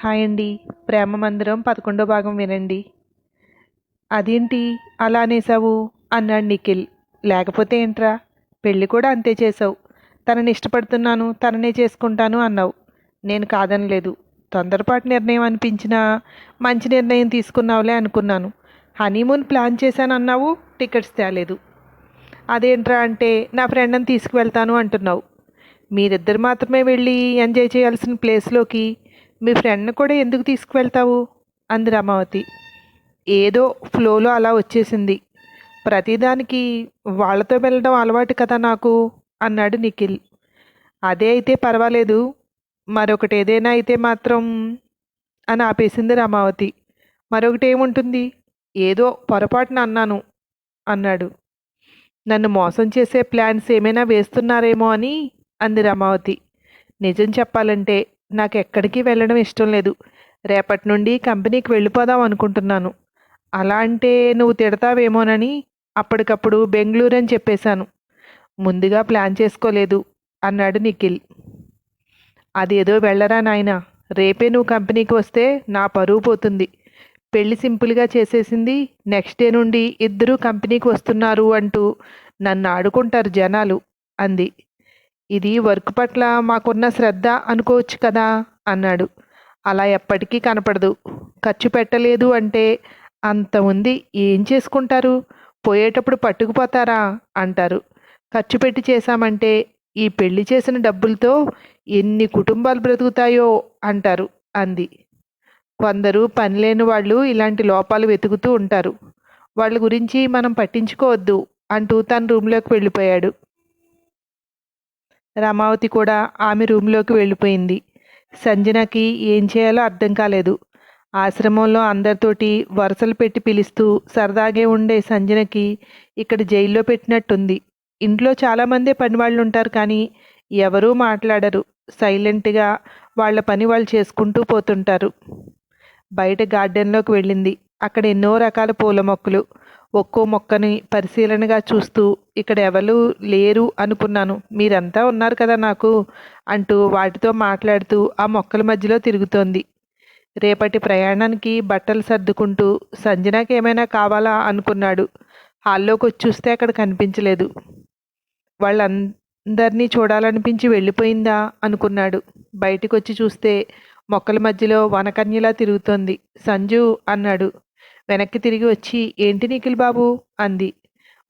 Hi అండి. ప్రేమ మందిరం పదకొండో భాగం వినండి. అదేంటి అలా అనేసావు అన్నాడు నిఖిల్. లేకపోతే ఏంట్రా? పెళ్ళి కూడా అంతే చేసావు తనని ఇష్టపడుతున్నాను తననే చేసుకుంటాను అన్నావు. నేను కాదనలేదు. తొందరపాటు నిర్ణయం అనిపించినా మంచి నిర్ణయం తీసుకున్నావులే అనుకున్నాను. హనీమూన్ ప్లాన్ చేశాను అన్నావు టికెట్స్ తేలేదు. అదేంట్రా అంటే నా ఫ్రెండ్ని తీసుకువెళ్తాను అంటున్నావు. మీరిద్దరు మాత్రమే వెళ్ళి ఎంజాయ్ చేయాల్సిన ప్లేస్లోకి మీ ఫ్రెండ్ని కూడా ఎందుకు తీసుకువెళ్తావు? అంది రమావతి. ఏదో ఫ్లోలో అలా వచ్చేసింది. ప్రతిదానికి వాళ్ళతో వెళ్ళడం అలవాటు కదా నాకు అన్నాడు నిఖిల్. అదే అయితే పర్వాలేదు. మరొకటి ఏదైనా అయితే మాత్రం అని ఆపేసింది రమావతి. మరొకటి ఏముంటుంది? ఏదో పొరపాటున అన్నాను అన్నాడు. నన్ను మోసం చేసే ప్లాన్స్ ఏమైనా వేస్తున్నారేమో అని అంది రమావతి. నిజం చెప్పాలంటే నాకు ఎక్కడికి వెళ్ళడం ఇష్టం లేదు. రేపటి నుండి కంపెనీకి వెళ్ళిపోదాం అనుకుంటున్నాను. అలా అంటే నువ్వు తిడతావేమోనని అప్పటికప్పుడు బెంగళూరు అని చెప్పేశాను. ముందుగా ప్లాన్ చేసుకోలేదు అన్నాడు నిఖిల్. అదేదో వెళ్ళరా నాయనా రేపే నువ్వు కంపెనీకి వస్తే నా పరువు పోతుంది. పెళ్ళి సింపుల్గా చేసేసింది నెక్స్ట్ డే నుండి ఇద్దరూ కంపెనీకి వస్తున్నారు అంటూ నన్ను ఆడుకుంటారు జనాలు అంది. ఇది వర్క్ పట్ల మాకున్న శ్రద్ధ అనుకోవచ్చు కదా? అన్నాడు. అలా ఎప్పటికీ కనపడదు. ఖర్చు పెట్టలేదు అంటే అంత ఉంది ఏం చేసుకుంటారు? పోయేటప్పుడు పట్టుకుపోతారా? అంటారు. ఖర్చు పెట్టి చేశామంటే ఈ పెళ్ళి చేసిన డబ్బులతో ఎన్ని కుటుంబాలు బ్రతుకుతాయో అంటారు అంది. కొందరు పనిలేని వాళ్ళు ఇలాంటి లోపాలు వెతుకుతూ ఉంటారు. వాళ్ళ గురించి మనం పట్టించుకోవద్దు అంటూ తన రూమ్లోకి వెళ్ళిపోయాడు. రమావతి కూడా ఆమె రూమ్లోకి వెళ్ళిపోయింది. సంజనకి ఏం చేయాలో అర్థం కాలేదు. ఆశ్రమంలో అందరితోటి వరుసలు పెట్టి పిలుస్తూ సరదాగే ఉండే సంజనకి ఇక్కడ జైల్లో పెట్టినట్టుంది. ఇంట్లో చాలామందే పనివాళ్ళు ఉంటారు కానీ ఎవరూ మాట్లాడరు. సైలెంట్గా వాళ్ళ పని వాళ్ళు చేసుకుంటూ పోతుంటారు. బయట గార్డెన్లోకి వెళ్ళింది. అక్కడ ఎన్నో రకాల పూల మొక్కలు ఒక్కో మొక్కని పరిశీలనగా చూస్తూ ఇక్కడ ఎవరు లేరు అనుకున్నాను. మీరంతా ఉన్నారు కదా నాకు అంటూ వాటితో మాట్లాడుతూ ఆ మొక్కల మధ్యలో తిరుగుతోంది. రేపటి ప్రయాణానికి బట్టలు సర్దుకుంటూ సంజనాకి ఏమైనా కావాలా అనుకున్నాడు. హాల్లోకి వచ్చి చూస్తే అక్కడ కనిపించలేదు. వాళ్ళందరినీ చూడాలనిపించి వెళ్ళిపోయిందా అనుకున్నాడు. బయటికి వచ్చి చూస్తే మొక్కల మధ్యలో వనకన్యలా తిరుగుతోంది. సంజు అన్నాడు. వెనక్కి తిరిగి వచ్చి ఏంటి నిఖిల్ బాబు? అంది.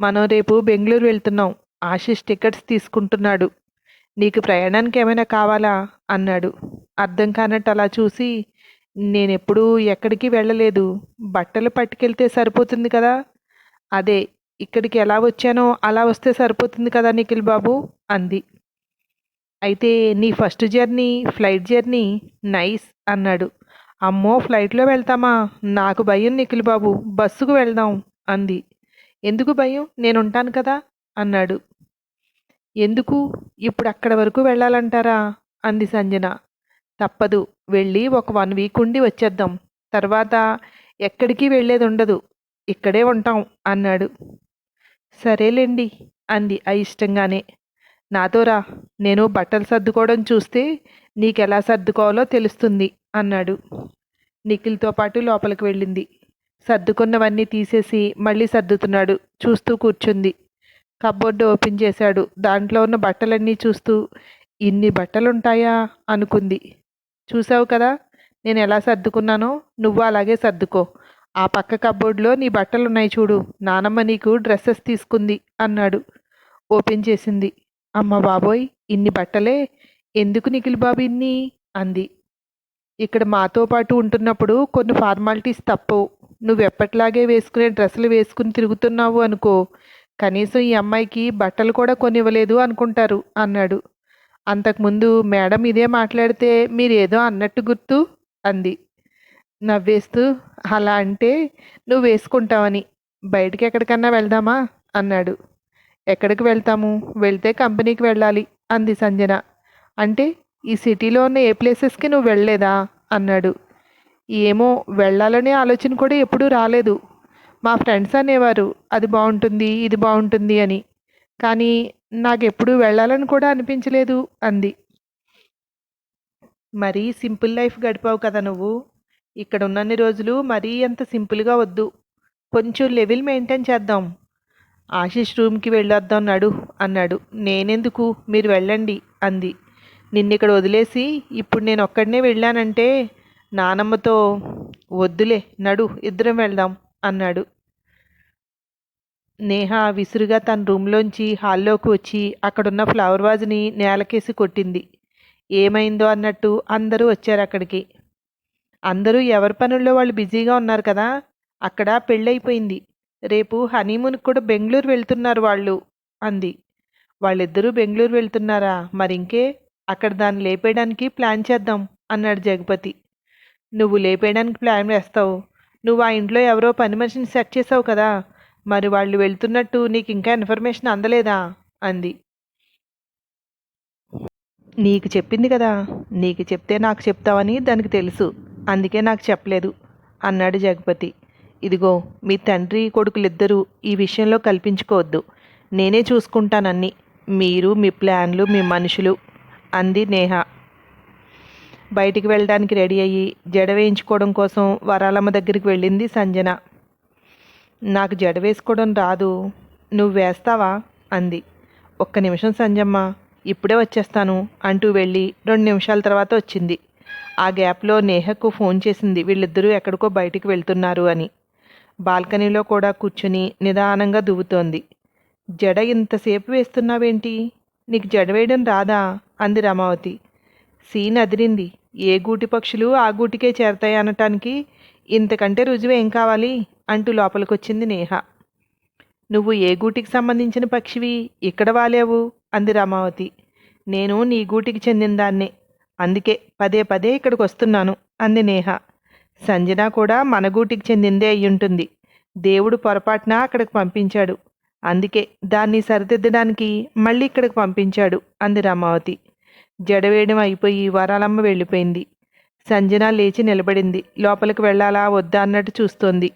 మనం రేపు బెంగళూరు వెళ్తున్నాం. ఆశీష్ టికెట్స్ తీసుకుంటున్నాడు. నీకు ప్రయాణానికి ఏమైనా కావాలా? అన్నాడు. అర్థం కానట్టు అలా చూసి నేనెప్పుడూ ఎక్కడికి వెళ్ళలేదు. బట్టలు పట్టుకెళ్తే సరిపోతుంది కదా? అదే ఇక్కడికి ఎలా వచ్చానో అలా వస్తే సరిపోతుంది కదా నిఖిల్ బాబు? అంది. అయితే నీ first journey flight journey nice అన్నాడు. అమ్మో ఫ్లైట్లో వెళ్తామా? నాకు భయం నిఖిల్ బాబు. బస్సుకు వెళ్దాం అంది. ఎందుకు భయం? నేను ఉంటాను కదా అన్నాడు. ఎందుకు? ఇప్పుడు అక్కడ వరకు వెళ్ళాలంటారా? అంది సంజన. తప్పదు. వెళ్ళి ఒక వన్ వీక్ ఉండి వచ్చేద్దాం. తర్వాత ఎక్కడికి వెళ్ళేది ఉండదు ఇక్కడే ఉంటాం అన్నాడు. సరేలేండి అంది. అయిష్టంగానే. నాతో రా. నేను బట్టలు సర్దుకోవడం చూస్తే నీకెలా సర్దుకోవాలో తెలుస్తుంది అన్నాడు. నిఖిల్తో పాటు లోపలికి వెళ్ళింది. సర్దుకున్నవన్నీ తీసేసి మళ్ళీ సర్దుతున్నాడు. చూస్తూ కూర్చుంది. కబోర్డు ఓపెన్ చేశాడు. దాంట్లో ఉన్న బట్టలన్నీ చూస్తూ ఇన్ని బట్టలుంటాయా? అనుకుంది. చూసావు కదా నేను ఎలా సర్దుకున్నానో నువ్వు అలాగే సర్దుకో. ఆ పక్క కబ్బోర్డ్లో నీ బట్టలున్నాయి చూడు. నానమ్మ నీకు డ్రెస్సెస్ తీసుకుంది అన్నాడు. ఓపెన్ చేసింది. అమ్మ బాబోయ్ ఇన్ని బట్టలే ఎందుకు నిఖిల్ బాబు ఇన్ని? అంది. ఇక్కడ మాతో పాటు ఉంటున్నప్పుడు కొన్ని ఫార్మాలిటీస్ తప్పవు నువ్వు ఎప్పటిలాగే వేసుకునే డ్రెస్సులు వేసుకుని తిరుగుతున్నావు అనుకో. కనీసం ఈ అమ్మాయికి బట్టలు కూడా కొనివ్వలేదు అనుకుంటారు అన్నాడు. అంతకుముందు మేడం ఇదే మాట్లాడితే మీరేదో అన్నట్టు గుర్తు? అంది. నవ్వేస్తూ అలా అంటే నువ్వు వేసుకుంటావని. బయటికి ఎక్కడికన్నా వెళ్దామా? అన్నాడు. ఎక్కడికి వెళ్తాము? వెళ్తే కంపెనీకి వెళ్ళాలి అంది సంజన. అంటే ఈ సిటీలో ఉన్న ఏ ప్లేసెస్కి నువ్వు వెళ్ళలేదా? అన్నాడు. ఏమో వెళ్ళాలనే ఆలోచన కూడా ఎప్పుడూ రాలేదు. మా ఫ్రెండ్స్ అనేవారు అది బాగుంటుంది ఇది బాగుంటుంది అని. కానీ నాకు ఎప్పుడూ వెళ్ళాలని కూడా అనిపించలేదు అంది. మరీ సింపుల్ లైఫ్ గడిపావు కదా నువ్వు. ఇక్కడ ఉన్నన్ని రోజులు మరీ అంత సింపుల్గా వద్దు. కొంచెం లెవెల్ మెయింటైన్ చేద్దాం. ఆశీష్ రూమ్కి వెళ్ళొద్దాం నడు అన్నాడు. నేనెందుకు? మీరు వెళ్ళండి అంది. నిన్నిక్కడ వదిలేసి ఇప్పుడు నేను ఒక్కడనే వెళ్ళానంటే నానమ్మతో వద్దులే నడు ఇద్దరం వెళ్దాం అన్నాడు. నేహ విసురుగా తన రూమ్లోంచి హాల్లోకి వచ్చి అక్కడున్న ఫ్లవర్ వాజ్ని నేలకేసి కొట్టింది. ఏమైందో అన్నట్టు అందరూ వచ్చారు అక్కడికి. అందరూ ఎవరి పనుల్లో వాళ్ళు బిజీగా ఉన్నారు కదా అక్కడ పెళ్ళైపోయింది రేపు హనీమూన్కి కూడా బెంగళూరు వెళ్తున్నారు వాళ్ళు అంది. వాళ్ళిద్దరూ బెంగళూరు వెళ్తున్నారా మరింకే? అక్కడ దాన్ని లేపేయడానికి ప్లాన్ చేద్దాం అన్నాడు జగపతి. నువ్వు లేపేయడానికి ప్లాన్ వేస్తావు. నువ్వు ఆ ఇంట్లో ఎవరో పని మనిషిని సెట్ చేసావు కదా. మరి వాళ్ళు వెళ్తున్నట్టు నీకు ఇంకా ఇన్ఫర్మేషన్ అందలేదా? అంది. నీకు చెప్పింది కదా. నీకు చెప్తే నాకు చెప్తావని దానికి తెలుసు. అందుకే నాకు చెప్పలేదు అన్నాడు జగపతి. ఇదిగో మీ తండ్రి కొడుకులిద్దరూ ఈ విషయంలో కల్పించుకోవద్దు. నేనే చూసుకుంటానన్ని. మీరు మీ ప్లాన్లు మీ మనుషులు అంది నేహ. బయటికి వెళ్ళడానికి రెడీ అయ్యి జడ వేయించుకోవడం కోసం వరాలమ్మ దగ్గరికి వెళ్ళింది సంజన. నాకు జడ వేసుకోవడం రాదు నువ్వు వేస్తావా? అంది. ఒక్క నిమిషం సంజమ్మ ఇప్పుడే వచ్చేస్తాను అంటూ వెళ్ళి రెండు నిమిషాల తర్వాత వచ్చింది. ఆ గ్యాప్లో నేహకు ఫోన్ చేసింది వీళ్ళిద్దరూ ఎక్కడికో బయటికి వెళ్తున్నారు అని. బాల్కనీలో కూడా కూర్చుని నిదానంగా దువ్వుతోంది. జడ ఇంతసేపు వేస్తున్నావేంటి? నీకు జడ వేయడం రాదా? అంది రమావతి. సీన్ అదిరింది. ఏ గూటి పక్షులు ఆ గూటికే చేరతాయి అనటానికి ఇంతకంటే రుజువు ఏం కావాలి? అంటూ లోపలికొచ్చింది నేహ. నువ్వు ఏ గూటికి సంబంధించిన పక్షివి? ఇక్కడ వాలేవు? అంది రామావతి. నేను నీ గూటికి చెందిన దాన్నే. అందుకే పదే పదే ఇక్కడికి వస్తున్నాను అంది నేహ. సంజన కూడా మన గూటికి చెందిందే అయ్యుంటుంది. దేవుడు పొరపాటున అక్కడికి పంపించాడు. అందుకే దాన్ని సరిదిద్దడానికి మళ్ళీ ఇక్కడికి పంపించాడు అంది రామావతి. జడవేయడం అయిపోయి వరాలమ్మ వెళ్ళిపోయింది. సంజన లేచి నిలబడింది. లోపలికి వెళ్ళాలా వద్దా అన్నట్టు చూస్తోంది.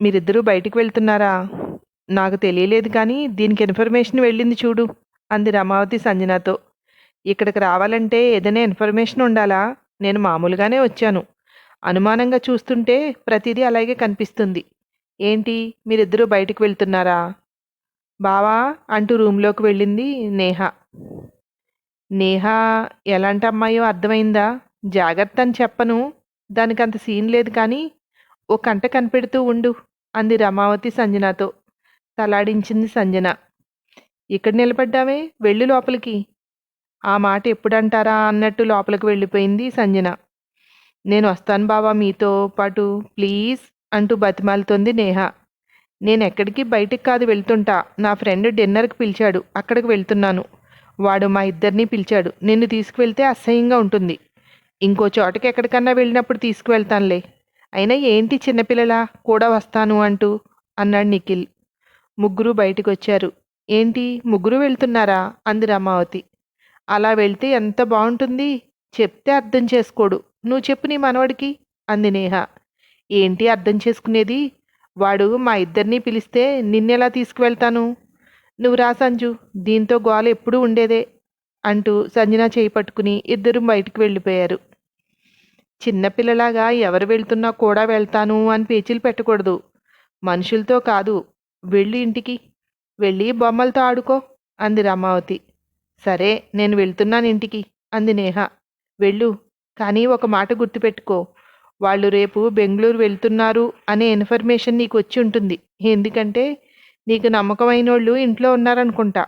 మీరిద్దరూ బయటికి వెళ్తున్నారా? నాకు తెలియలేదు కానీ దీనికి ఇన్ఫర్మేషన్ వెళ్ళింది చూడు అంది రమావతి సంజనతో. ఇక్కడికి రావాలంటే ఏదైనా ఇన్ఫర్మేషన్ ఉండాలా? నేను మామూలుగానే వచ్చాను. అనుమానంగా చూస్తుంటే ప్రతిదీ అలాగే కనిపిస్తుంది. ఏంటి? మీరిద్దరూ బయటికి వెళ్తున్నారా? బావా అంటూ రూమ్లోకి వెళ్ళింది నేహ. నేహ ఎలాంటి అమ్మాయో అర్థమైందా? జాగ్రత్త అని చెప్పను. దానికి అంత సీన్ లేదు కానీ ఓ కంట కనిపెడుతూ ఉండు అంది రమావతి సంజనతో. తలాడించింది సంజన. ఇక్కడ నిలబడ్డావే? వెళ్ళు లోపలికి. ఆ మాట ఎప్పుడంటారా అన్నట్టు లోపలికి వెళ్ళిపోయింది సంజన. నేను వస్తాను బావా మీతో పాటు. ప్లీజ్. అంటూ బతిమాలుతోంది నేహ. నేను ఎక్కడికి బయటికి కాదు వెళ్తుంటా. నా ఫ్రెండ్ డిన్నర్కి పిలిచాడు. అక్కడికి వెళ్తున్నాను. వాడు మా ఇద్దరిని పిలిచాడు. నిన్ను తీసుకువెళ్తే అసహ్యంగా ఉంటుంది. ఇంకో చోటకి ఎక్కడికన్నా వెళ్ళినప్పుడు తీసుకువెళ్తానులే. అయినా ఏంటి చిన్నపిల్లలా? కూడా వస్తాను అంటూ అన్నాడు నిఖిల్. ముగ్గురు బయటికి వచ్చారు ఏంటి? ముగ్గురు వెళ్తున్నారా? అంది రమావతి. అలా వెళ్తే ఎంత బాగుంటుంది? చెప్తే అర్థం చేసుకోడు. నువ్వు చెప్పు నీ మనవడికి అంది నేహ. ఏంటి అర్థం చేసుకునేది? వాడు మా ఇద్దరినీ పిలిస్తే నిన్నెలా తీసుకువెళ్తాను? నువ్వు రా సంజు దీంతో గోల ఎప్పుడూ ఉండేదే అంటూ సంజన చేయి పట్టుకుని ఇద్దరు బయటికి వెళ్ళిపోయారు. చిన్నపిల్లలాగా ఎవరు వెళ్తున్నా కూడా వెళ్తాను అని పేచీలు పెట్టకూడదు. మనుషులతో కాదు వెళ్ళి ఇంటికి. వెళ్ళి బొమ్మలతో ఆడుకో అంది రమావతి. సరే నేను వెళ్తున్నాను ఇంటికి అంది నేహ. వెళ్ళు కానీ ఒక మాట గుర్తుపెట్టుకో. వాళ్ళు రేపు బెంగళూరు వెళ్తున్నారు అనే ఇన్ఫర్మేషన్ నీకు వచ్చి ఉంటుంది. ఎందుకంటే నీకు నమ్మకమైన వాళ్ళు ఇంట్లో ఉన్నారనుకుంటా.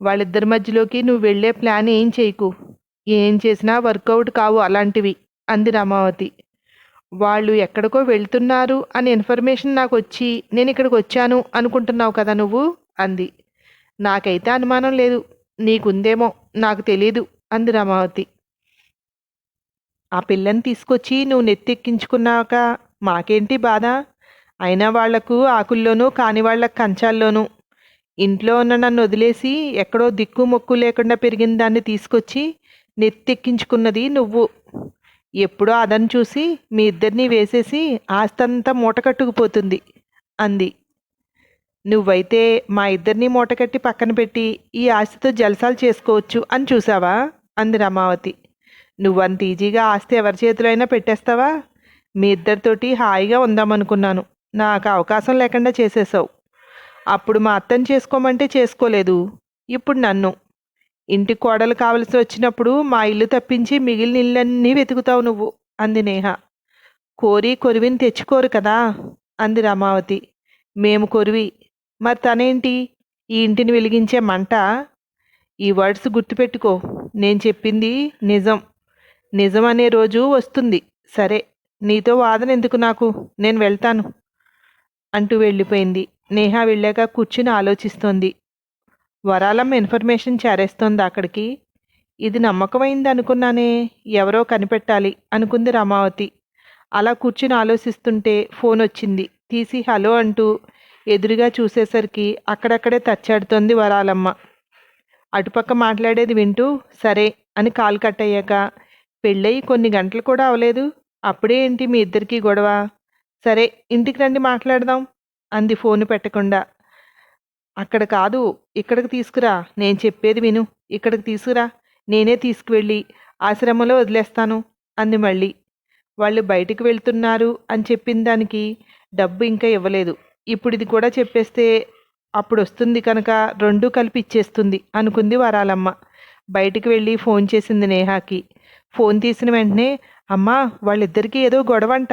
వాళ్ళిద్దరి మధ్యలోకి నువ్వు వెళ్ళే ప్లాన్ ఏం చేయకు. ఏం చేసినా వర్కౌట్ కావు అలాంటివి అంది రమావతి. వాళ్ళు ఎక్కడికో వెళ్తున్నారు అనే ఇన్ఫర్మేషన్ నాకు వచ్చి నేను ఇక్కడికి వచ్చాను అనుకుంటున్నావు కదా నువ్వు? అంది. నాకైతే అనుమానం లేదు. నీకుందేమో నాకు తెలీదు అంది రమావతి. ఆ పిల్లని తీసుకొచ్చి నువ్వు నెత్తెక్కించుకున్నాక మాకేంటి బాధ? అయినా వాళ్ళకు ఆకుల్లోనూ కాని వాళ్ళకు కంచాల్లోనూ. ఇంట్లో ఉన్న నన్ను వదిలేసి ఎక్కడో దిక్కు మొక్కు లేకుండా పెరిగిన దాన్ని తీసుకొచ్చి నెత్తెక్కించుకున్నది నువ్వు. ఎప్పుడో అదని చూసి మీ ఇద్దరిని వేసేసి ఆస్తంతా మూటకట్టుకుపోతుంది అంది. నువ్వైతే మా ఇద్దరిని మూటకట్టి పక్కన పెట్టి ఈ ఆస్తితో జలసాలు చేసుకోవచ్చు అని చూసావా? అంది రమావతి. నువ్వంత ఈజీగా ఆస్తి ఎవరి చేతిలో అయినా పెట్టేస్తావా? మీ ఇద్దరితోటి హాయిగా ఉందామనుకున్నాను. నాకు అవకాశం లేకుండా చేసేసావు. అప్పుడు మా అత్తని చేసుకోమంటే చేసుకోలేదు. ఇప్పుడు నన్ను. ఇంటి కోడలు కావలసి వచ్చినప్పుడు మా ఇల్లు తప్పించి మిగిలిన ఇళ్ళన్నీ వెతుకుతావు నువ్వు అంది నేహ. కోరి కొరివిని తెచ్చుకోరు కదా అంది రమావతి. మేము కొరివి. మరి తనేంటి? ఈ ఇంటిని వెలిగించే మంట? ఈ వర్డ్స్ గుర్తుపెట్టుకో. నేను చెప్పింది నిజం. నిజం అనే రోజు వస్తుంది. సరే నీతో వాదన ఎందుకు నాకు? నేను వెళ్తాను. అంటూ వెళ్ళిపోయింది. నేహ వెళ్ళాక కూర్చుని ఆలోచిస్తోంది. వరాలమ్మ ఇన్ఫర్మేషన్ చేరేస్తోంది అక్కడికి. ఇది నమ్మకమైంది అనుకున్నానే ఎవరో కనిపెట్టాలి అనుకుంది రమావతి. అలా కూర్చుని ఆలోచిస్తుంటే ఫోన్ వచ్చింది. తీసి హలో అంటూ ఎదురుగా చూసేసరికి అక్కడక్కడే తచ్చాడుతోంది వరాలమ్మ. అటుపక్క మాట్లాడేది వింటూ సరే అని కాల్ కట్ అయ్యాక పెళ్ళయి కొన్ని గంటలు కూడా అవలేదు. అప్పుడే ఏంటి మీ ఇద్దరికీ గొడవ? సరే ఇంటికి రండి మాట్లాడదాం అంది ఫోన్ పెట్టకుండా. అక్కడ కాదు ఇక్కడికి తీసుకురా నేను చెప్పేది విను. ఇక్కడికి తీసుకురా నేనే తీసుకువెళ్ళి ఆశ్రమంలో వదిలేస్తాను అంది మళ్ళీ. వాళ్ళు బయటికి వెళ్తున్నారు అని చెప్పిన దానికి డబ్బు ఇంకా ఇవ్వలేదు. ఇప్పుడు ఇది కూడా చెప్పేస్తే అప్పుడు వస్తుంది కనుక రెండూ కలిపి ఇచ్చేస్తుంది అనుకుంది వరాలమ్మ. బయటికి వెళ్ళి ఫోన్ చేసింది నేహాకి. ఫోన్ తీసిన వెంటనే అమ్మా వాళ్ళిద్దరికీ ఏదో గొడవ అంట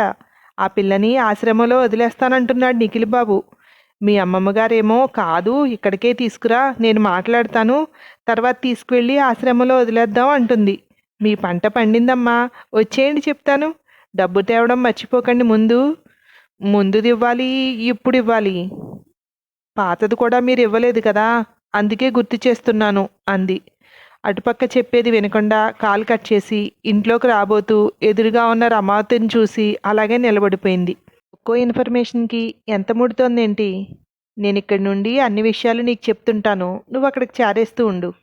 ఆ పిల్లని ఆశ్రమంలో వదిలేస్తానంటున్నాడు నిఖిల్ బాబు. మీ అమ్మమ్మ గారేమో కాదు ఇక్కడికే తీసుకురా నేను మాట్లాడతాను. తర్వాత తీసుకువెళ్ళి ఆశ్రమంలో వదిలేద్దాం అంటుంది. మీ పంట పండిందమ్మా వచ్చేయండి చెప్తాను. డబ్బు తేవడం మర్చిపోకండి ముందు. ముందుది ఇవ్వాలి ఇప్పుడు ఇవ్వాలి. పాతది కూడా మీరు ఇవ్వలేదు కదా అందుకే గుర్తు చేస్తున్నాను అంది. అటుపక్క చెప్పేది వినకుండా కాల్ కట్ చేసి ఇంట్లోకి రాబోతూ ఎదురుగా ఉన్న రమావతిని చూసి అలాగే నిలబడిపోయింది. ఒక్కో ఇన్ఫర్మేషన్కి ఎంత ముడుతోందేంటి? నేను ఇక్కడి నుండి అన్ని విషయాలు నీకు చెప్తుంటాను. నువ్వు అక్కడికి చారేస్తూ ఉండు.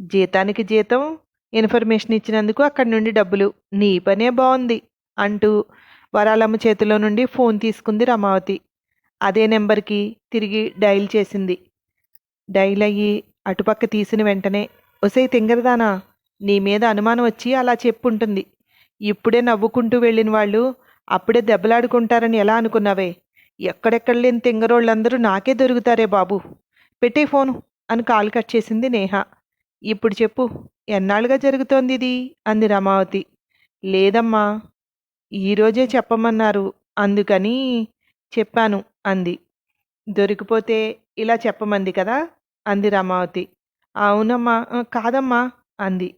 జీతానికి జీతం ఇన్ఫర్మేషన్ ఇచ్చినందుకు అక్కడి నుండి డబ్బులు. నీ పనే బాగుంది అంటూ వరాలమ్మ చేతిలో నుండి ఫోన్ తీసుకుంది రమావతి. అదే నెంబర్కి తిరిగి డైల్ చేసింది. డైల్ అయ్యి అటుపక్క తీసిన వెంటనే ఒసే తింగరదానా నీ మీద అనుమానం వచ్చి అలా చెప్పుంటుంది. ఇప్పుడే నవ్వుకుంటూ వెళ్ళిన వాళ్ళు అప్పుడే దెబ్బలాడుకుంటారని ఎలా అనుకున్నావే? ఎక్కడెక్కడ లేని తింగరోళ్ళందరూ నాకే దొరుకుతారే బాబు. పెట్టే ఫోను అని కాల్ కట్ చేసింది నేహ. ఇప్పుడు చెప్పు ఎన్నాళ్ళుగా జరుగుతోంది ఇది? అంది రమావతి. లేదమ్మా ఈరోజే చెప్పమన్నారు. అందుకని చెప్పాను అంది. దొరికిపోతే ఇలా చెప్పమంది కదా అంది రమావతి. అవునమ్మా "ఆ, కాదమ్మా అంది.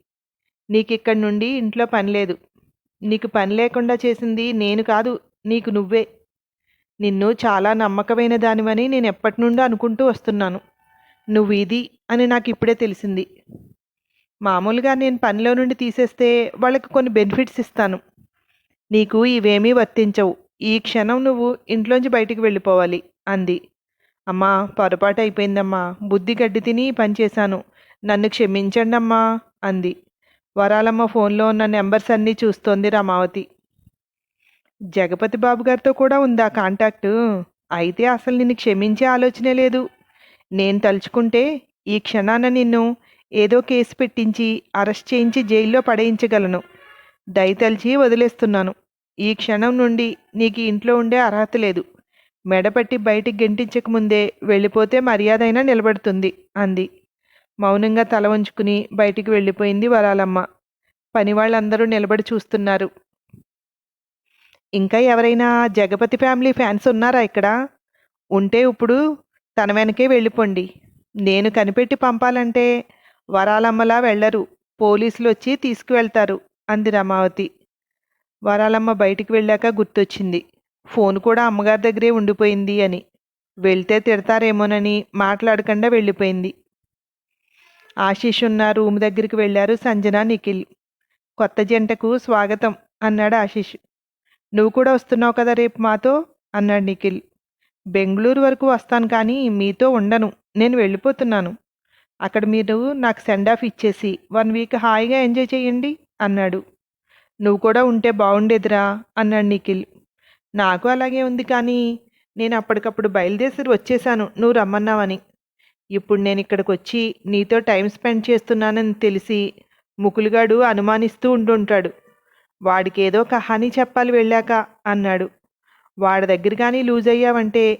నీకు ఇక్కడి నుండి ఇంట్లో పని లేదు. నీకు పని లేకుండా చేసింది నేను కాదు నీకు నువ్వే. నిన్ను చాలా నమ్మకమైన దానివని నేను ఎప్పటి నుండో అనుకుంటూ వస్తున్నాను. నువ్వు ఇది అని నాకు ఇప్పుడే తెలిసింది. మామూలుగా నేను పనిలో నుండి తీసేస్తే వాళ్ళకి కొన్ని బెనిఫిట్స్ ఇస్తాను. నీకు ఇవేమీ వర్తించవు. ఈ క్షణం నువ్వు ఇంట్లోంచి బయటికి వెళ్ళిపోవాలి అంది. అమ్మా పొరపాటు అయిపోయిందమ్మా బుద్ధి గడ్డి తిని పనిచేశాను నన్ను క్షమించండమ్మా అంది. వరాలమ్మ ఫోన్లో ఉన్న నెంబర్స్ అన్నీ చూస్తోంది రమావతి. జగపతి బాబు గారితో కూడా ఉందా కాంటాక్టు? అయితే అసలు నిన్ను క్షమించే ఆలోచనే లేదు. నేను తలుచుకుంటే ఈ క్షణాన నిన్ను ఏదో కేసు పెట్టించి అరెస్ట్ చేయించి జైల్లో పడేయించగలను. దయతలిచి వదిలేస్తున్నాను. ఈ క్షణం నుండి నీకు ఇంట్లో ఉండే అర్హత లేదు. మెడపట్టి బయటికి గెంటించకముందే వెళ్ళిపోతే మర్యాద అయినా నిలబడుతుంది అంది. మౌనంగా తల వంచుకుని బయటికి వెళ్ళిపోయింది వరాలమ్మ. పని వాళ్ళందరూ నిలబడి చూస్తున్నారు. ఇంకా ఎవరైనా జగపతి ఫ్యామిలీ ఫ్యాన్స్ ఉన్నారా ఇక్కడ? ఉంటే ఇప్పుడు తన వెనకే వెళ్ళిపోండి. నేను కనిపెట్టి పంపాలంటే వరాలమ్మలా వెళ్ళరు. పోలీసులు వచ్చి తీసుకువెళ్తారు అంది రమావతి. వరాలమ్మ బయటికి వెళ్ళాక గుర్తొచ్చింది. ఫోన్ కూడా అమ్మగారి దగ్గరే ఉండిపోయింది అని. వెళ్తే తిడతారేమోనని మాట్లాడకుండా వెళ్ళిపోయింది. ఆశీష్ ఉన్న రూమ్ దగ్గరికి వెళ్ళారు సంజన నిఖిల్. కొత్త జంటకు స్వాగతం అన్నాడు ఆశీష్. నువ్వు కూడా వస్తున్నావు కదా రేపు మాతో? అన్నాడు నిఖిల్. బెంగళూరు వరకు వస్తాను కానీ మీతో ఉండను. నేను వెళ్ళిపోతున్నాను. అక్కడ మీరు నాకు సెండ్ ఆఫ్ ఇచ్చేసి వన్ వీక్ హాయిగా ఎంజాయ్ చేయండి అన్నాడు. నువ్వు కూడా ఉంటే బాగుండేదిరా అన్నాడు నిఖిల్. నాకు అలాగే ఉంది కానీ నేను అప్పటికప్పుడు బయలుదేరి వచ్చేసాను నువ్వు రమ్మన్నావని. ఇప్పుడు నేను ఇక్కడికి వచ్చి నీతో టైం స్పెండ్ చేస్తున్నానని తెలిసి ముకులుగాడు అనుమానిస్తూ ఉంటుంటాడు వాడికి ఏదో కహానీ చెప్పాలి వెళ్ళాక అన్నాడు. వాడి దగ్గర కానీ లూజ్ అయ్యావంటే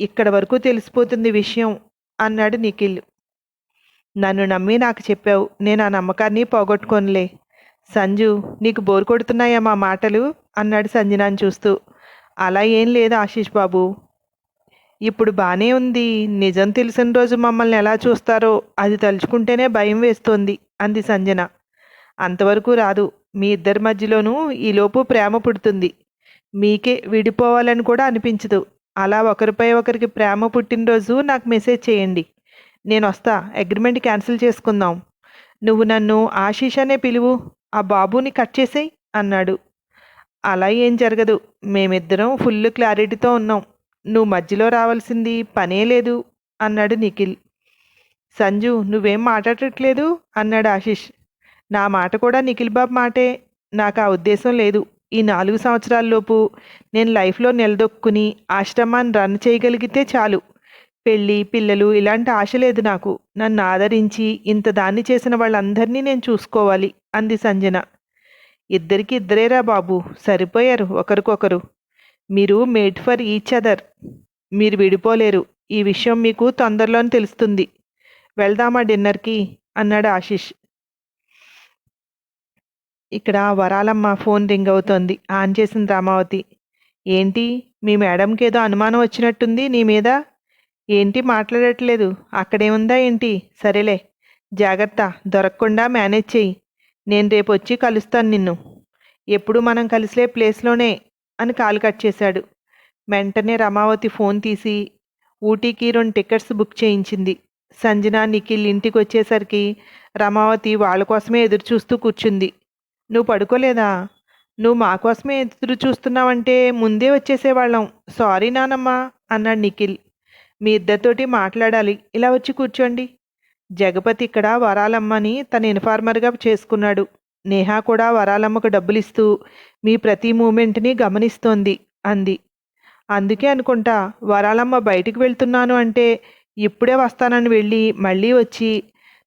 ఇక్కడ వరకు తెలిసిపోతుంది విషయం అన్నాడు నిఖిల్. నన్ను నమ్మి నాకు చెప్పావు. నేను ఆ నమ్మకాన్ని పోగొట్టుకోనులే. సంజు నీకు బోర్ కొడుతున్నాయా మా మాటలు? అన్నాడు సంజనాన్ని చూస్తూ. అలా ఏం లేదు ఆశీష్ బాబు. ఇప్పుడు బాగానే ఉంది. నిజం తెలిసిన రోజు మమ్మల్ని ఎలా చూస్తారో అది తలుచుకుంటేనే భయం వేస్తోంది అంది సంజన. అంతవరకు రాదు. మీ ఇద్దరి మధ్యలోనూ ఈలోపు ప్రేమ పుడుతుంది. మీకే విడిపోవాలని కూడా అనిపించదు. అలా ఒకరిపై ఒకరికి ప్రేమ పుట్టినరోజు నాకు మెసేజ్ చేయండి. నేను వస్తా. అగ్రిమెంట్ క్యాన్సిల్ చేసుకుందాం. నువ్వు నన్ను ఆశీష్ అనే పిలువు. ఆ బాబుని కట్ చేసేయ్ అన్నాడు. అలా ఏం జరగదు. మేమిద్దరం ఫుల్ క్లారిటీతో ఉన్నాం. నువ్వు మధ్యలో రావాల్సింది పనే లేదు అన్నాడు నిఖిల్. సంజు నువ్వేం మాట్లాడట్లేదు? అన్నాడు ఆశీష్. నా మాట కూడా నిఖిల్ బాబు మాటే. నాకు ఆ ఉద్దేశం లేదు. ఈ నాలుగు సంవత్సరాల్లోపు నేను లైఫ్లో నిలదొక్కుని ఆశ్రమాన్ని రన్ చేయగలిగితే చాలు. పెళ్ళి పిల్లలు ఇలాంటి ఆశ లేదు నాకు. నన్ను ఆదరించి ఇంత దాన్ని చేసిన వాళ్ళందరినీ నేను చూసుకోవాలి అంది సంజన. ఇద్దరికి ఇద్దరేరా బాబు? సరిపోయారు ఒకరికొకరు. మీరు మేడ్ ఫర్ ఈచ్ అదర్. మీరు విడిపోలేరు. ఈ విషయం మీకు తొందరలోనే తెలుస్తుంది. వెళ్దామా డిన్నర్కి? అన్నాడు ఆశీష్. ఇక్కడ వరాలమ్మ ఫోన్ రింగ్ అవుతోంది. ఆన్ చేసింది రామావతి. ఏంటి? మీ మేడంకి ఏదో అనుమానం వచ్చినట్టుంది నీ మీద? ఏంటి మాట్లాడట్లేదు? అక్కడేముందా ఏంటి? సరేలే. జాగ్రత్త. దొరకకుండా మేనేజ్ చెయ్యి నేను రేపు వచ్చి కలుస్తాను నిన్ను. ఎప్పుడు మనం కలిసే ప్లేస్లోనే అని కాలు కట్ చేశాడు. వెంటనే రమావతి ఫోన్ తీసి ఊటీకి రెండు టికెట్స్ బుక్ చేయించింది. సంజన నిఖిల్ ఇంటికి వచ్చేసరికి రమావతి వాళ్ళ కోసమే ఎదురు చూస్తూ కూర్చుంది. నువ్వు పడుకోలేదా? నువ్వు మా కోసమే ఎదురు చూస్తున్నావంటే ముందే వచ్చేసేవాళ్ళం. సారీ నానమ్మా అన్నాడు నిఖిల్. మీ ఇద్దరితోటి మాట్లాడాలి. ఇలా వచ్చి కూర్చోండి. జగపతి ఇక్కడ వరాలమ్మని తన ఇన్ఫార్మర్గా చేసుకున్నాడు. నేహా కూడా వరాలమ్మకు డబ్బులిస్తూ మీ ప్రతి మూమెంట్ని గమనిస్తోంది అంది. అందుకే అనుకుంటా వరాలమ్మ బయటికి వెళ్తున్నాను అంటే ఇప్పుడే వస్తానని వెళ్ళి మళ్ళీ వచ్చి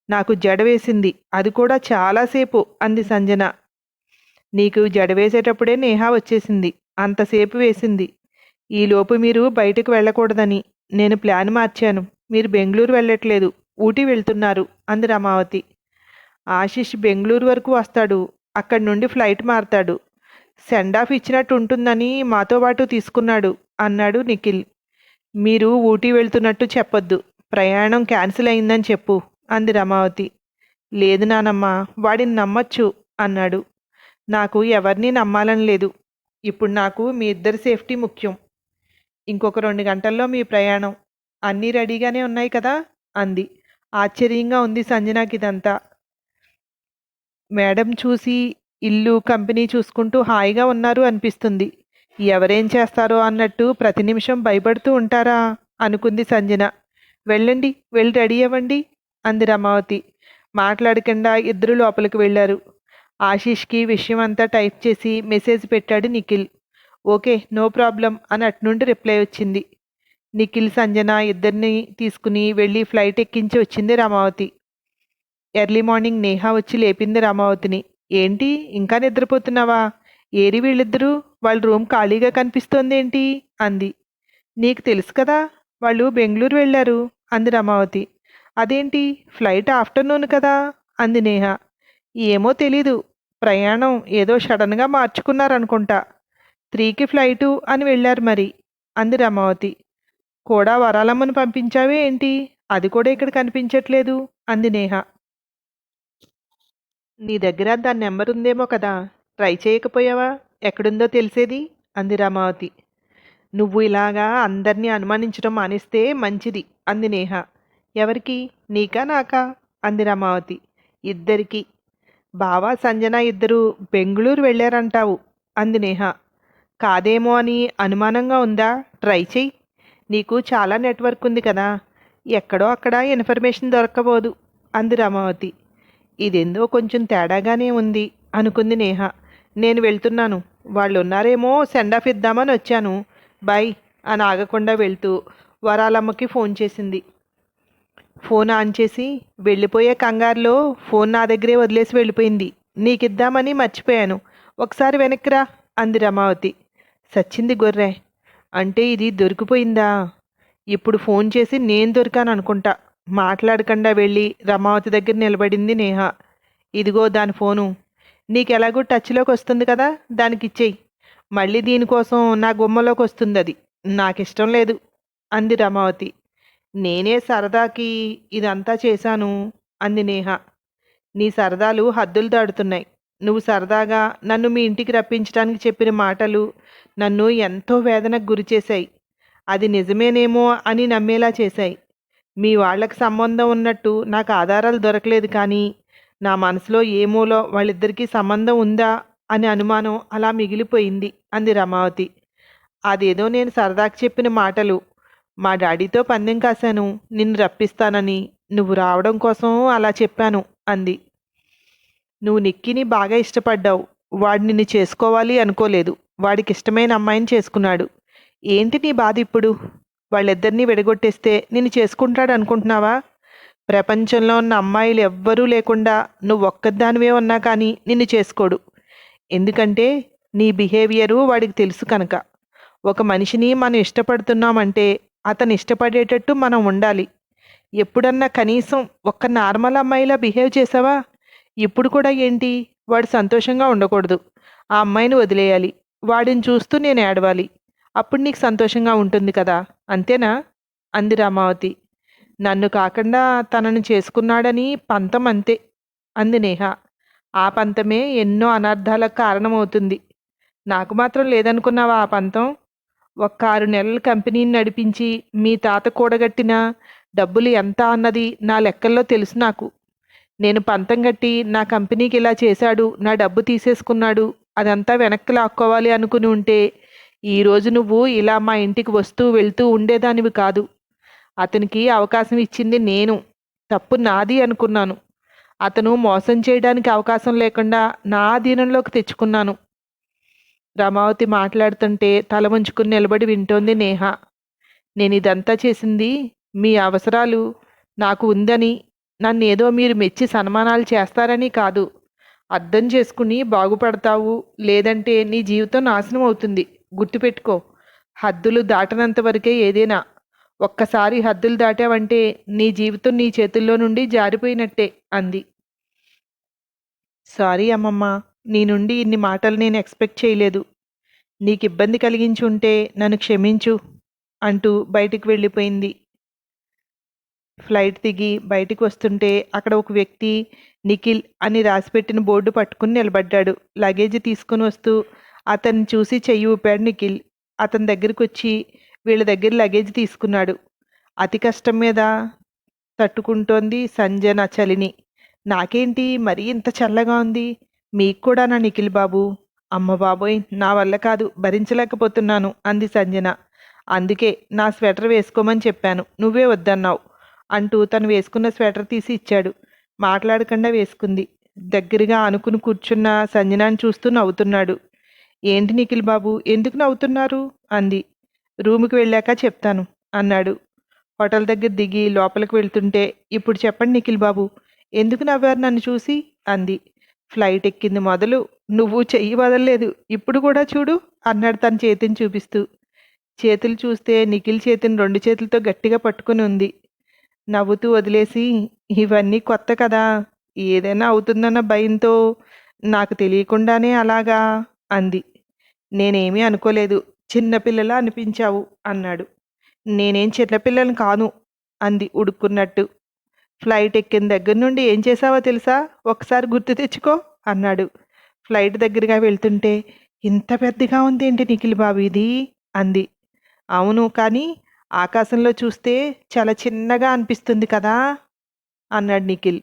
నాకు జడ వేసింది. అది కూడా చాలాసేపు అంది సంజన. నీకు జడ వేసేటప్పుడే నేహా వచ్చేసింది. అంతసేపు వేసింది. ఈలోపు మీరు బయటకు వెళ్ళకూడదని. నేను ప్లాన్ మార్చాను. మీరు బెంగళూరు వెళ్ళట్లేదు. ఊటీ వెళ్తున్నారు అంది రమావతి. ఆశిష్ బెంగళూరు వరకు వస్తాడు అక్కడి నుండి ఫ్లైట్ మారుతాడు. సెండ్ ఆఫ్ ఇచ్చినట్టు ఉంటుందని మాతో పాటు తీసుకున్నాడు అన్నాడు నిఖిల్. మీరు ఊటీ వెళ్తున్నట్టు చెప్పొద్దు ప్రయాణం క్యాన్సిల్ అయిందని చెప్పు అంది రమావతి. లేదు నానమ్మ వాడిని నమ్మచ్చు అన్నాడు. నాకు ఎవరిని నమ్మాలని లేదు ఇప్పుడు నాకు మీ ఇద్దరి సేఫ్టీ ముఖ్యం. ఇంకొక రెండు గంటల్లో మీ ప్రయాణం అన్నీ రెడీగానే ఉన్నాయి కదా అంది. ఆశ్చర్యంగా ఉంది సంజనాకి ఇదంతా మేడం చూసి ఇల్లు కంపెనీ చూసుకుంటూ హాయిగా ఉన్నారు అనిపిస్తుంది. ఎవరేం చేస్తారో అన్నట్టు ప్రతి నిమిషం భయపడుతూ ఉంటారా? అనుకుంది సంజన. వెళ్ళండి వెళ్ళి రెడీ అవ్వండి అంది రమావతి. మాట్లాడకుండా ఇద్దరు లోపలికి వెళ్ళారు. ఆశీష్కి విషయం అంతా టైప్ చేసి మెసేజ్ పెట్టాడు నిఖిల్. ఓకే నో ప్రాబ్లం అని అట్నుండి రిప్లై వచ్చింది. నిఖిల్ సంజన ఇద్దరిని తీసుకుని వెళ్ళి ఫ్లైట్ ఎక్కించి వచ్చింది రామావతి. ఎర్లీ మార్నింగ్ నేహా వచ్చి లేపింది రామావతిని. ఏంటి ఇంకా నిద్రపోతున్నావా? ఏరి వీళ్ళిద్దరూ? వాళ్ళ రూమ్ ఖాళీగా కనిపిస్తోంది ఏంటి అంది. నీకు తెలుసు కదా వాళ్ళు బెంగళూరు వెళ్ళారు అంది రమావతి. అదేంటి ఫ్లైట్ ఆఫ్టర్నూన్ కదా? అంది నేహ. ఏమో తెలీదు ప్రయాణం ఏదో సడన్గా మార్చుకున్నారనుకుంటా. త్రీకి ఫ్లైటు అని వెళ్ళారు మరి అంది రమావతి. కూడా వరాలమ్మను పంపించావే ఏంటి? అది కూడా ఇక్కడ కనిపించట్లేదు అంది నేహ. నీ దగ్గర దాని నెంబర్ ఉందేమో కదా ట్రై చేయకపోయావా? ఎక్కడుందో తెలిసేది? అంది రామావతి. నువ్వు ఇలాగా అందరినీ అనుమానించడం మానేస్తే మంచిది అంది నేహ. ఎవరికి? నీకా నాకా? అంది రామావతి. ఇద్దరికి. బావా సంజన ఇద్దరు బెంగళూరు వెళ్ళారంటావు అంది నేహ. కాదేమో అని అనుమానంగా ఉందా? ట్రై చెయ్యి. నీకు చాలా నెట్వర్క్ ఉంది కదా. ఎక్కడో అక్కడ ఇన్ఫర్మేషన్ దొరకబోదు అంది రామావతి. ఇదెందో కొంచెం తేడాగానే ఉంది అనుకుంది నేహ. నేను వెళ్తున్నాను వాళ్ళు ఉన్నారేమో సెండ్ ఆఫ్ ఇద్దామని వచ్చాను. బాయ్ అని ఆగకుండా వెళ్తూ వరాలమ్మకి ఫోన్ చేసింది. ఫోన్ ఆన్ చేసి వెళ్ళిపోయే కంగారులో ఫోన్ నా దగ్గరే వదిలేసి వెళ్ళిపోయింది. నీకిద్దామని మర్చిపోయాను. ఒకసారి వెనక్కిరా అంది రమావతి. సచ్చింది గొర్రె. అంటే ఇది దొరికిపోయిందా? ఇప్పుడు ఫోన్ చేసి నేను దొరికాను అనుకుంటా మాట్లాడకుండా వెళ్ళి రమావతి దగ్గర నిలబడింది నేహ. ఇదిగో దాని ఫోను. నీకు ఎలాగో టచ్లోకి వస్తుంది కదా దానికి ఇచ్చేయి మళ్ళీ దీనికోసం నా గుమ్మలోకి వస్తుంది అది నాకు ఇష్టం లేదు అంది రమావతి. నేనే సరదాకి ఇదంతా చేశాను అంది నేహ. నీ సరదాలు హద్దులు దాడుతున్నాయి నువ్వు సరదాగా నన్ను మీ ఇంటికి రప్పించడానికి చెప్పిన మాటలు నన్ను ఎంతో వేదనకు గురి చేశాయి. అది నిజమేనేమో అని నమ్మేలా చేశాయి. మీ వాళ్ళకి సంబంధం ఉన్నట్టు నాకు ఆధారాలు దొరకలేదు కానీ నా మనసులో ఏమోలో వాళ్ళిద్దరికీ సంబంధం ఉందా అనే అనుమానం అలా మిగిలిపోయింది అంది రమావతి. అదేదో నేను సరదాకి చెప్పిన మాటలు. మా డాడీతో పందెం కాశాను. నిన్ను రప్పిస్తానని నువ్వు రావడం కోసం అలా చెప్పాను అంది. నువ్వు నిక్కిని బాగా ఇష్టపడ్డావు. వాడు నిన్ను చేసుకోవాలి అనుకోలేదు. వాడికి ఇష్టమైన అమ్మాయిని చేసుకున్నాడు. ఏంటి నీ బాధ ఇప్పుడు? వాళ్ళిద్దరినీ విడగొట్టేస్తే నిన్ను చేసుకుంటాడు అనుకుంటున్నావా? ప్రపంచంలో ఉన్న అమ్మాయిలు ఎవ్వరూ లేకుండా నువ్వు ఒక్కదానివే ఉన్నా కానీ నిన్ను చేసుకోడు. ఎందుకంటే నీ బిహేవియరు వాడికి తెలుసు కనుక. ఒక మనిషిని మనం ఇష్టపడుతున్నామంటే అతను ఇష్టపడేటట్టు మనం ఉండాలి. ఎప్పుడన్నా కనీసం ఒక్క నార్మల్ అమ్మాయిలా బిహేవ్ చేసావా? ఇప్పుడు కూడా ఏంటి? వాడు సంతోషంగా ఉండకూడదు. ఆ అమ్మాయిని వదిలేయాలి. వాడిని చూస్తూ నేను ఏడవాలి. అప్పుడు నీకు సంతోషంగా ఉంటుంది కదా. అంతేనా? అంది రామావతి. నన్ను కాకుండా తనను చేసుకున్నాడని పంతం అంతే అంది నేహ. ఆ పంతమే ఎన్నో అనర్థాలకు కారణమవుతుంది. నాకు మాత్రం లేదనుకున్నావా ఆ పంతం? ఒక్క ఆరు నెలల కంపెనీని నడిపించి మీ తాత కూడగట్టిన డబ్బులు ఎంత అన్నది నా లెక్కల్లో తెలుసు నాకు. నేను పంతం కట్టి నా కంపెనీకి ఇలా చేశాడు నా డబ్బు తీసేసుకున్నాడు అదంతా వెనక్కి లాక్కోవాలి అనుకుని ఉంటే ఈరోజు నువ్వు ఇలా మా ఇంటికి వస్తూ వెళ్తూ ఉండేదానివి కాదు. అతనికి అవకాశం ఇచ్చింది నేను. తప్పు నాది అనుకున్నాను. అతను మోసం చేయడానికి అవకాశం లేకుండా నా అధీనంలోకి తెచ్చుకున్నాను. రమావతి మాట్లాడుతుంటే తల వంచుకుని నిలబడి వింటోంది నేహ. నేను ఇదంతా చేసింది మీ అవసరాలు నాకు ఉందని నన్ను ఏదో మీరు మెచ్చి సన్మానాలు చేస్తారని కాదు. అర్థం చేసుకుని బాగుపడతావు లేదంటే నీ జీవితం నాశనం అవుతుంది. గుర్తుపెట్టుకో హద్దులు దాటనంత వరకే ఏదైనా. ఒక్కసారి హద్దులు దాటావంటే నీ జీవితం నీ చేతుల్లో నుండి జారిపోయినట్టే అంది. సారీ అమ్మమ్మ నీ నుండి ఇన్ని మాటలు నేను ఎక్స్పెక్ట్ చేయలేదు. నీకు ఇబ్బంది కలిగించి ఉంటే నన్ను క్షమించు అంటూ బయటికి వెళ్ళిపోయింది. ఫ్లైట్ దిగి బయటికి వస్తుంటే అక్కడ ఒక వ్యక్తి నిఖిల్ అని రాసిపెట్టిన బోర్డు పట్టుకుని నిలబడ్డాడు. లగేజ్ తీసుకుని వస్తూ అతన్ని చూసి చెయ్యి ఊపాడు నిఖిల్. అతని దగ్గరికి వచ్చి వీళ్ళ దగ్గర లగేజ్ తీసుకున్నాడు. అతి కష్టం మీద తట్టుకుంటోంది సంజన చలిని. నాకేంటి మరీ ఇంత చల్లగా ఉంది? మీకు కూడా నా నిఖిల్ బాబు? అమ్మ బాబోయ్ నా వల్ల కాదు భరించలేకపోతున్నాను అంది సంజన. అందుకే నా స్వెటర్ వేసుకోమని చెప్పాను. నువ్వే వద్దన్నావు అంటూ తను వేసుకున్న స్వెటర్ తీసి ఇచ్చాడు. మాట్లాడకుండా వేసుకుంది. దగ్గరగా అనుకుని కూర్చున్న సంజనాన్ని చూస్తూ నవ్వుతున్నాడు. ఏంటి నిఖిల్ బాబు ఎందుకు నవ్వుతున్నారు? అంది. రూముకి వెళ్ళాక చెప్తాను అన్నాడు. హోటల్ దగ్గర దిగి లోపలికి వెళ్తుంటే ఇప్పుడు చెప్పండి నిఖిల్ బాబు ఎందుకు నవ్వారు నన్ను చూసి? అంది. ఫ్లైట్ ఎక్కింది మొదలు నువ్వు చెయ్యి వదలలేదు ఇప్పుడు కూడా చూడు అన్నాడు తన చేతిని చూపిస్తూ. చేతులు చూస్తే నిఖిల్ చేతిని రెండు చేతులతో గట్టిగా పట్టుకుని ఉంది. నవ్వుతూ వదిలేసి ఇవన్నీ కొత్త కదా ఏదైనా అవుతుందన్న భయంతో నాకు తెలియకుండానే అలాగా అంది. నేనేమీ అనుకోలేదు చిన్నపిల్లలా అనిపించావు అన్నాడు. నేనేం చిన్నపిల్లని కాను అంది ఉడుక్కున్నట్టు. ఫ్లైట్ ఎక్కిన దగ్గర నుండి ఏం చేసావో తెలుసా? ఒకసారి గుర్తు తెచ్చుకో అన్నాడు. ఫ్లైట్ దగ్గరగా వెళ్తుంటే ఇంత పెద్దగా ఉంది ఏంటి నిఖిల్ బాబు ఇది? అంది. అవును కానీ ఆకాశంలో చూస్తే చాలా చిన్నగా అనిపిస్తుంది కదా! అన్నాడు నిఖిల్.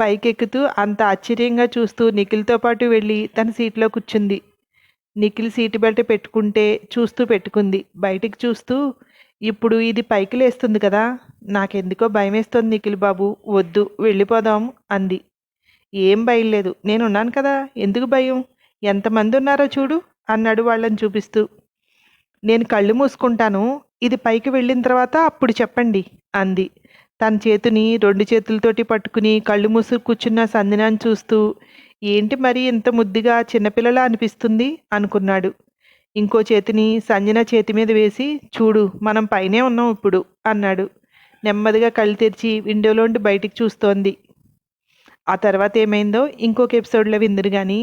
పైకెక్కుతూ అంత ఆశ్చర్యంగా చూస్తూ నిఖిల్తో పాటు వెళ్ళి తన సీట్లో కూర్చుంది. నిఖిల్ సీటు బెల్ట్ పెట్టుకుంటే చూస్తూ పెట్టుకుంది. బయటికి చూస్తూ ఇప్పుడు ఇది పైకి లేస్తుంది కదా! నాకెందుకో భయం వేస్తుంది నిఖిల్ బాబు. వద్దు వెళ్ళిపోదాం అంది. ఏం భయం లేదు. నేనున్నాను కదా! ఎందుకు భయం? ఎంతమంది ఉన్నారో చూడు అన్నాడు వాళ్ళని చూపిస్తూ. నేను కళ్ళు మూసుకుంటాను ఇది పైకి వెళ్ళిన తర్వాత అప్పుడు చెప్పండి అంది. తన చేతిని రెండు చేతులతోటి పట్టుకుని కళ్ళు మూసుకు కూర్చున్న సంజనాన్ని చూస్తూ ఏంటి మరి ఇంత ముద్దుగా చిన్నపిల్లలా అనిపిస్తుంది? అనుకున్నాడు. ఇంకో చేతిని సంజన చేతి మీద వేసి చూడు మనం పైనే ఉన్నాం ఇప్పుడు అన్నాడు. నెమ్మదిగా కళ్ళు తెరిచి విండోలోండి బయటికి చూస్తోంది. ఆ తర్వాత ఏమైందో ఇంకొక ఎపిసోడ్లో విందురు కానీ